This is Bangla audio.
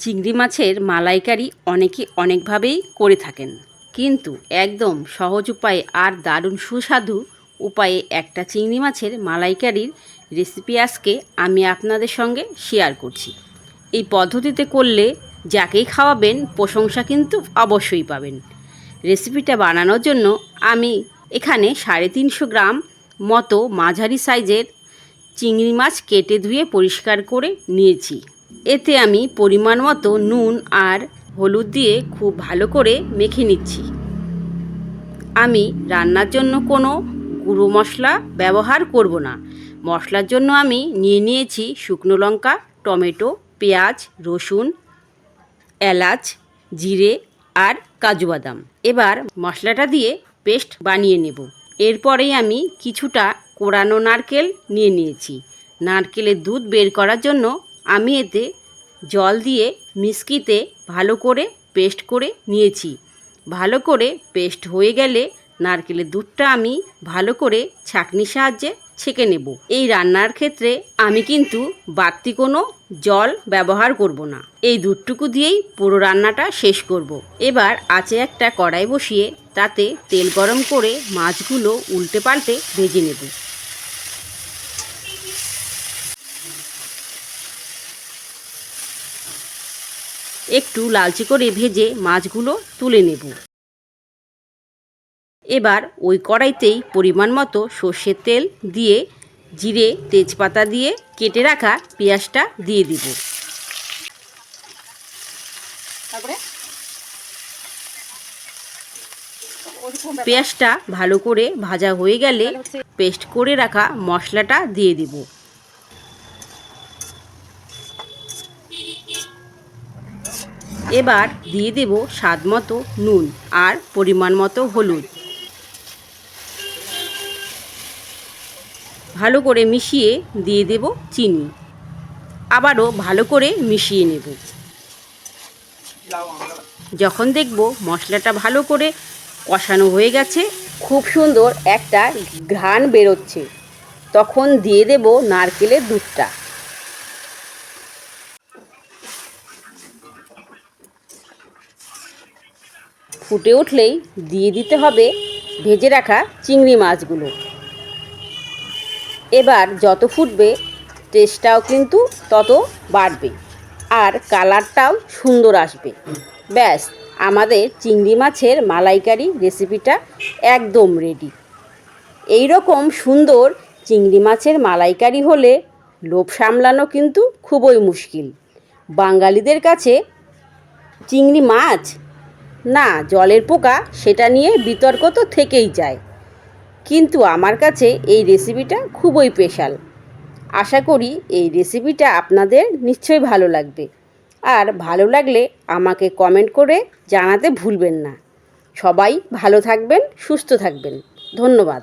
চিংড়ি মাছের মালাইকারি অনেকে অনেকভাবেই করে থাকেন। কিন্তু একদম সহজ উপায়ে আর দারুণ সুস্বাদু উপায়ে একটা চিংড়ি মাছের মালাইকারির রেসিপি আজকে আমি আপনাদের সঙ্গে শেয়ার করছি। এই পদ্ধতিতে করলে যাকেই খাওয়াবেন প্রশংসা কিন্তু অবশ্যই পাবেন। রেসিপিটা বানানোর জন্য আমি এখানে সাড়ে তিনশো গ্রাম মতো মাঝারি সাইজের চিংড়ি মাছ কেটে ধুয়ে পরিষ্কার করে নিয়েছি। এতে আমি পরিমাণ মতো নুন আর হলুদ দিয়ে খুব ভালো করে মেখে নিচ্ছি। আমি রান্নার জন্য কোনো গুঁড়ো মশলা ব্যবহার করব না। মশলার জন্য আমি নিয়ে নিয়েছি শুকনো লঙ্কা, টমেটো, পেঁয়াজ, রসুন, এলাচ, জিরে আর কাজু বাদাম। এবার মশলাটা দিয়ে পেস্ট বানিয়ে নেব। এরপরেই আমি কিছুটা কোরানো নারকেল নিয়ে নিয়েছি। নারকেলের দুধ বের করার জন্য আমি এতে জল দিয়ে মিষ্কিতে ভালো করে পেস্ট করে নিয়েছি। ভালো করে পেস্ট হয়ে গেলে নারকেলের দুধটা আমি ভালো করে ছাঁকনির সাহায্যে ছেঁকে নেব। এই রান্নার ক্ষেত্রে আমি কিন্তু বাড়তি কোনো জল ব্যবহার করব না। এই দুধটুকু দিয়েই পুরো রান্নাটা শেষ করব। এবার আছে একটা কড়াই বসিয়ে তাতে তেল গরম করে মাছগুলো উল্টে পাল্টে ভেজে নেব। একটু লালচে করে ভেজে মাছগুলো তুলে নেব। এবার ওই কড়াইতেই পরিমাণ মতো সর্ষের তেল দিয়ে জিরে তেজপাতা দিয়ে কেটে রাখা পেঁয়াজটা দিয়ে দিব। তারপরে? পেঁয়াজটা ভালো করে ভাজা হয়ে গেলে পেস্ট করে রাখা মশলাটা দিয়ে দিব। এবার দিয়ে দেব স্বাদ মতো নুন আর পরিমাণ মতো হলুদ। ভালো করে মিশিয়ে দিয়ে দেব চিনি। আবারও ভালো করে মিশিয়ে নেব। যখন দেখব মশলাটা ভালো করে কষানো হয়ে গেছে, খুব সুন্দর একটা ঘ্রাণ বেরোচ্ছে। তখন দিয়ে দেব নারকেলের দুধটা। ফুটে উঠলেই দিয়ে দিতে হবে ভেজে রাখা চিংড়ি মাছগুলো। এবার যত ফুটবে টেস্টটাও কিন্তু তত বাড়বে আর কালারটাও সুন্দর আসবে। ব্যাস, আমাদের চিংড়ি মাছের মালাইকারি রেসিপিটা একদম রেডি এই রকম সুন্দর চিংড়ি মাছের মালাইকারি হলে লোভ সামলানো কিন্তু খুবই মুশকিল। বাঙালিদের কাছে চিংড়ি মাছ না, জলের পোকা সেটা নিয়ে বিতর্ক তো থেকেই যায়। কিন্তু আমার কাছে এই রেসিপিটা খুবই স্পেশাল আশা করি এই রেসিপিটা আপনাদের নিশ্চয়ই ভালো লাগবে। আর ভালো লাগলে আমাকে কমেন্ট করে জানাতে ভুলবেন না। সবাই ভালো থাকবেন, সুস্থ থাকবেন। ধন্যবাদ।